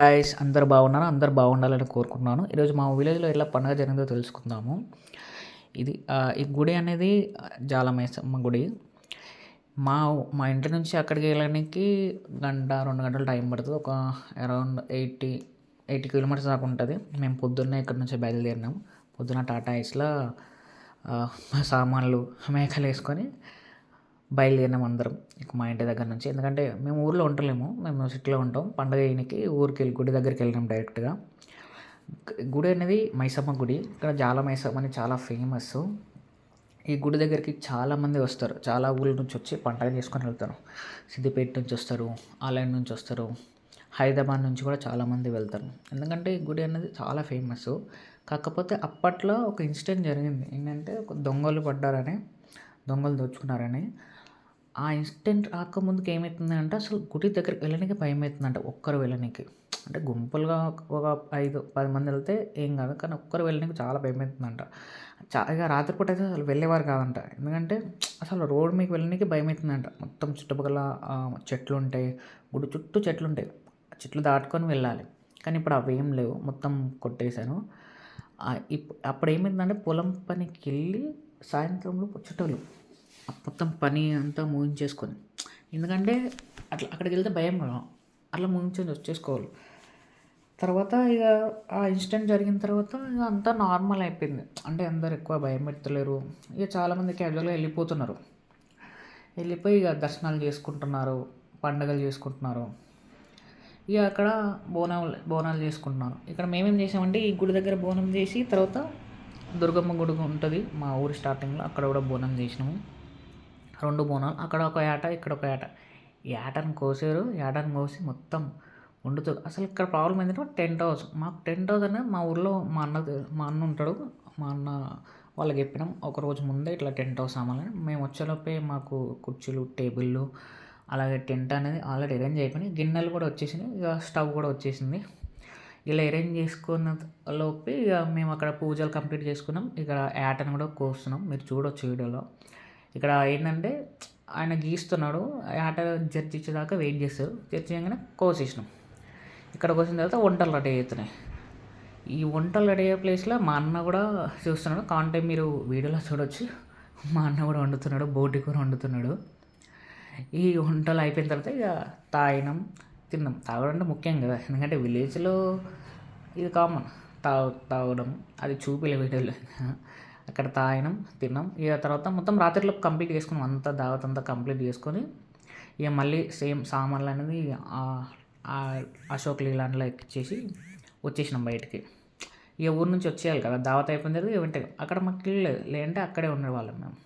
Guys అందరు బాగున్నారు? అందరు బాగుండాలని కోరుకుంటున్నాను. ఈరోజు మా విలేజ్లో ఎలా పండుగ జరిగిందో తెలుసుకుందాము. ఇది ఈ గుడి అనేది జాలమేసమ్మ గుడి. మా మా ఇంటి నుంచి అక్కడికి వెళ్ళడానికి గంట రెండు గంటలు టైం పడుతుంది. ఒక అరౌండ్ ఎయిటీ ఎయిటీ కిలోమీటర్స్ దాకా ఉంటుంది. మేము పొద్దున్నే ఇక్కడ నుంచి బయలుదేరినాం. పొద్దున టాటా ఐస్లో సామాన్లు మేకలు వేసుకొని బయలుదేరినాం అందరం ఇక మా ఇంటి దగ్గర నుంచి. ఎందుకంటే మేము ఊర్లో ఉండలేము. మేము సిటీలో ఉంటాం. పండగ అయినకి ఊరికి వెళ్ళి గుడి దగ్గరికి వెళ్ళినాం డైరెక్ట్గా. గుడి అనేది మైసమ్మ గుడి. ఇక్కడ జాల మైసమ్మ అని చాలా ఫేమస్. ఈ గుడి దగ్గరికి చాలామంది వస్తారు. చాలా ఊళ్ళ నుంచి వచ్చి పండగ చేసుకొని వెళ్తారు. సిద్దిపేట నుంచి వస్తారు ఆలయం నుంచి వస్తారు హైదరాబాద్ నుంచి కూడా చాలామంది వెళ్తారు. ఎందుకంటే ఈ గుడి అనేది చాలా ఫేమస్. కాకపోతే అప్పట్లో ఒక ఇన్సిడెంట్ జరిగింది. ఏంటంటే ఒక దొంగలు పడ్డారని దొంగలు దోచుకున్నారని. ఆ ఇన్సిడెంట్ రాకముందుకు ఏమవుతుంది అంటే అసలు గుడి దగ్గరికి వెళ్ళడానికి భయం అవుతుందంట ఒక్కరు వెళ్ళడానికి అంటే గుంపులుగా ఒక ఐదు పది మంది వెళ్తే ఏం కాదు. కానీ ఒక్కరు వెళ్ళడానికి చాలా భయం అవుతుందంట చా ఇక రాత్రిపూట అయితే అసలు వెళ్ళేవారు కాదంట. ఎందుకంటే అసలు రోడ్ మీకు వెళ్ళడానికి భయం అవుతుందంట మొత్తం చుట్టుపక్కల చెట్లు ఉంటాయి గుడి చుట్టూ చెట్లు ఉంటాయి చెట్లు దాటుకొని వెళ్ళాలి. కానీ ఇప్పుడు అవేం లేవు. మొత్తం కొట్టేశాను ఇప్ అప్పుడు ఏమైందంటే పొలం పనికి వెళ్ళి సాయంత్రంలో వచ్చేటోళ్ళు. మొత్తం పని అంతా ముగించేసుకొని. ఎందుకంటే అట్లా అక్కడికి వెళ్తే భయం కదా అట్లా ముగించేసి వచ్చేసుకోవాలి. తర్వాత ఇక ఆ ఇన్సిడెంట్ జరిగిన తర్వాత ఇక అంతా నార్మల్ అయిపోయింది. అంటే అందరు ఎక్కువ భయం పెట్టలేరు ఇక చాలామంది క్యాజువల్గా వెళ్ళిపోతున్నారు. వెళ్ళిపోయి ఇక దర్శనాలు చేసుకుంటున్నారు. పండగలు చేసుకుంటున్నారు. ఇక అక్కడ బోనాలు బోనాలు చేసుకుంటున్నారు. ఇక్కడ మేమేం చేసామంటే ఈ గుడి దగ్గర బోనం చేసి తర్వాత దుర్గమ్మ గుడి ఉంటుంది. మా ఊరి స్టార్టింగ్లో అక్కడ కూడా బోనం చేసినాము. రెండు బోనాలు. అక్కడ ఒక ఏట ఇక్కడ ఒక ఏట. ఈ ఏటను కోసారు. ఏటను కోసి మొత్తం వండుతూ అసలు ఇక్కడ ప్రాబ్లం ఏంటంటే టెంట్ హౌస్ మాకు టెంట్ హౌస్ అనేది మా ఊర్లో మా అన్న మా అన్న ఉంటాడు. మా అన్న వాళ్ళకి చెప్పినాం. ఒక రోజు ముందే ఇట్లా టెంట్ హౌస్ అమ్మాలని. మేము వచ్చేలోపే మాకు కుర్చీలు టేబుళ్ళు అలాగే టెంట్ అనేది ఆల్రెడీ అరేంజ్ అయిపోయినాయి. గిన్నెలు కూడా వచ్చేసినాయి. ఇక స్టవ్ కూడా వచ్చేసింది. ఇలా అరేంజ్ చేసుకున్న లోపే ఇక మేము అక్కడ పూజలు కంప్లీట్ చేసుకున్నాం. ఇక్కడ యాటను కూడా కోస్తున్నాం మీరు చూడొచ్చు వీడియోలో. ఇక్కడ ఏంటంటే ఆయన గీస్తున్నాడు. ఆట జడ్జి ఇచ్చేదాకా వెయిట్ చేస్తారు. జడ్జి చేయగానే కోసేసినాం ఇక్కడ కోసిన తర్వాత వంటలు రెడీ అవుతున్నాయి. ఈ వంటలు రెడీ అయ్యే ప్లేస్లో మా అన్న కూడా చూస్తున్నాడు. కాంటే మీరు వీడియోలో చూడొచ్చు. మా అన్న కూడా వండుతున్నాడు. బోటి కూర వండుతున్నాడు. ఈ వంటలు అయిపోయిన తర్వాత ఇక తాగినాం. తిన్నాం. తాగడం అంటే ముఖ్యం కదా. ఎందుకంటే విలేజ్లో ఇది కామన్. తాగు తాగడం అది చూపిలే వీడియోలో అక్కడ తాగినాం తిన్నాం. ఇక తర్వాత మొత్తం రాత్రిలో కంప్లీట్ చేసుకున్నాం. అంతా దావత్ అంతా కంప్లీట్ చేసుకొని ఇక మళ్ళీ సేమ్ సామాన్లు అనేది అశోక్ లీలాండ్లో ఎక్కిచ్చేసి వచ్చేసినాం బయటికి. ఇక ఊరు నుంచి వచ్చేయాలి కదా. దావత్ అయిపోయిన తర్వాత వెంటనే అక్కడ మాకు లేదు. లేదంటే అక్కడే ఉండేవాళ్ళం మేము.